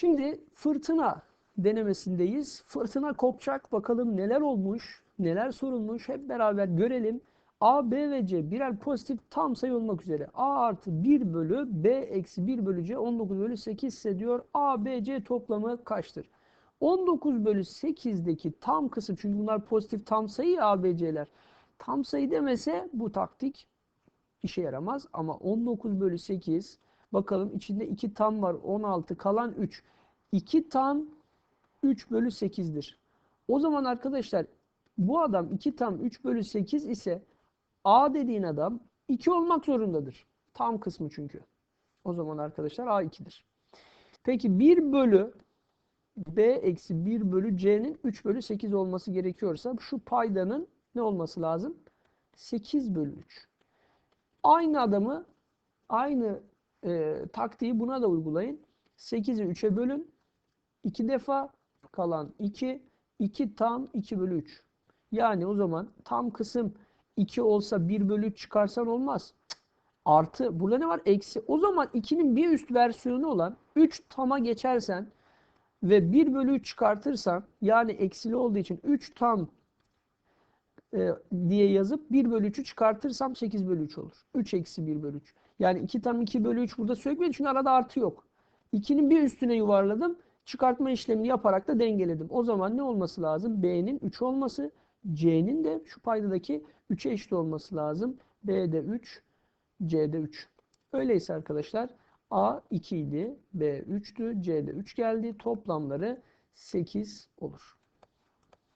Şimdi fırtına denemesindeyiz. Fırtına kopacak. Bakalım neler olmuş, neler sorulmuş. Hep beraber görelim. A, B ve C birer pozitif tam sayı olmak üzere. A artı 1 bölü B eksi 1 bölü C 19 bölü 8 ise diyor A, B, C toplamı kaçtır? 19 bölü 8'deki tam kısım çünkü bunlar pozitif tam sayı A, B, C'ler. Tam sayı demese bu taktik işe yaramaz ama 19 bölü 8 bakalım içinde 2 tam var 16 kalan 3. 2 tam 3 bölü 8'dir. O zaman arkadaşlar bu adam 2 tam 3 bölü 8 ise A dediğin adam 2 olmak zorundadır. Tam kısmı çünkü. O zaman arkadaşlar A 2'dir. Peki 1 bölü B eksi 1 bölü C'nin 3 bölü 8 olması gerekiyorsa şu paydanın ne olması lazım? 8 bölü 3. Aynı adamı aynı e, taktiği buna da uygulayın. 8'i 3'e bölün. 2 defa kalan 2. 2 tam 2 bölü 3. Yani o zaman tam kısım 2 olsa 1 bölü 3 çıkarsan olmaz. Artı. Burada ne var? Eksi. O zaman 2'nin bir üst versiyonu olan 3 tama geçersen ve 1 bölü 3 çıkartırsan yani eksili olduğu için 3 tam e, diye yazıp 1 bölü 3'ü çıkartırsam 8 bölü 3 olur. 3 eksi 1 bölü 3. Yani 2 tam 2 bölü 3 burada sökmedi çünkü arada artı yok. 2'nin bir üstüne yuvarladım. Çıkartma işlemini yaparak da dengeledim. O zaman ne olması lazım? B'nin 3 olması, C'nin de şu paydadaki 3'e eşit olması lazım. B'de 3, C'de 3. Öyleyse arkadaşlar A 2 idi, B 3'tü, C'de 3 geldi. Toplamları 8 olur.